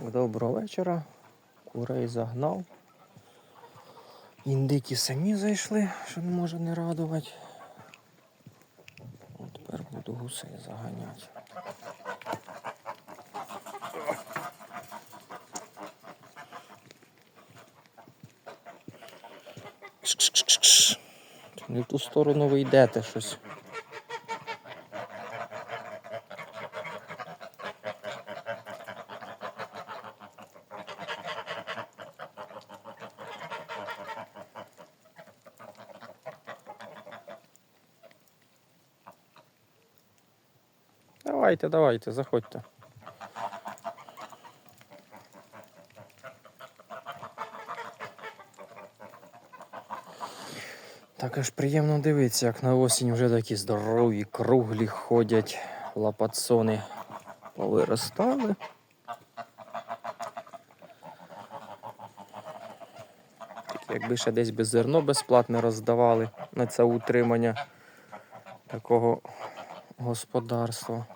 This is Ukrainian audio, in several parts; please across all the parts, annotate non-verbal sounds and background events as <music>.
Доброго вечора. Курей загнав. Індики самі зайшли, що не може не радувати. От тепер буду гусей заганяти. Не в ту сторону ви йдете щось. Давайте, давайте, заходьте. Так аж приємно дивитися, як на осінь вже такі здорові, круглі ходять лапацони повиростали. Якби ще десь би зерно безплатне роздавали на це утримання такого господарства.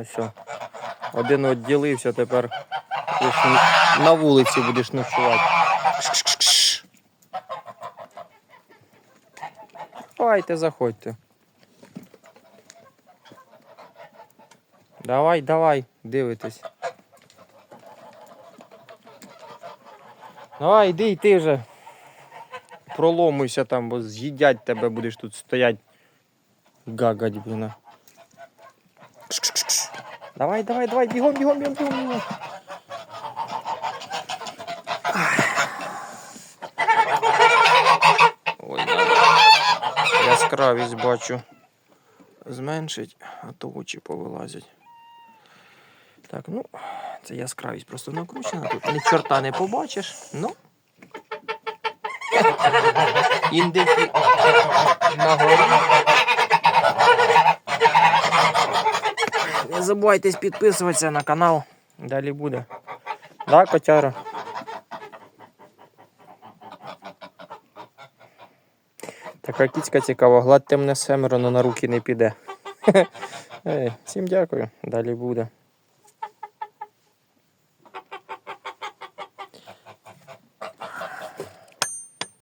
Ось. Один відділився, тепер на вулиці будеш ночувати. Давайте, заходьте. Давай, давай, дивитесь. Давай, йди, йти вже. Проломуйся там, бо з'їдять тебе, будеш тут стоять. Гагать, блін. Давай, давай, давай, бігом, бігом, бігом, бігом. Ой. Яскравість бачу. Зменшить, а то очі повилазять. Так, ну, це яскравість просто накручена. Тут ні чорта не побачиш. Ну. Індики на. Не забувайтесь підписуватися на канал. Далі буде. Да, котяра? Така кіцька цікава, гладь мене семеро, но на руки не піде. <laughs> Всім дякую. Далі буде.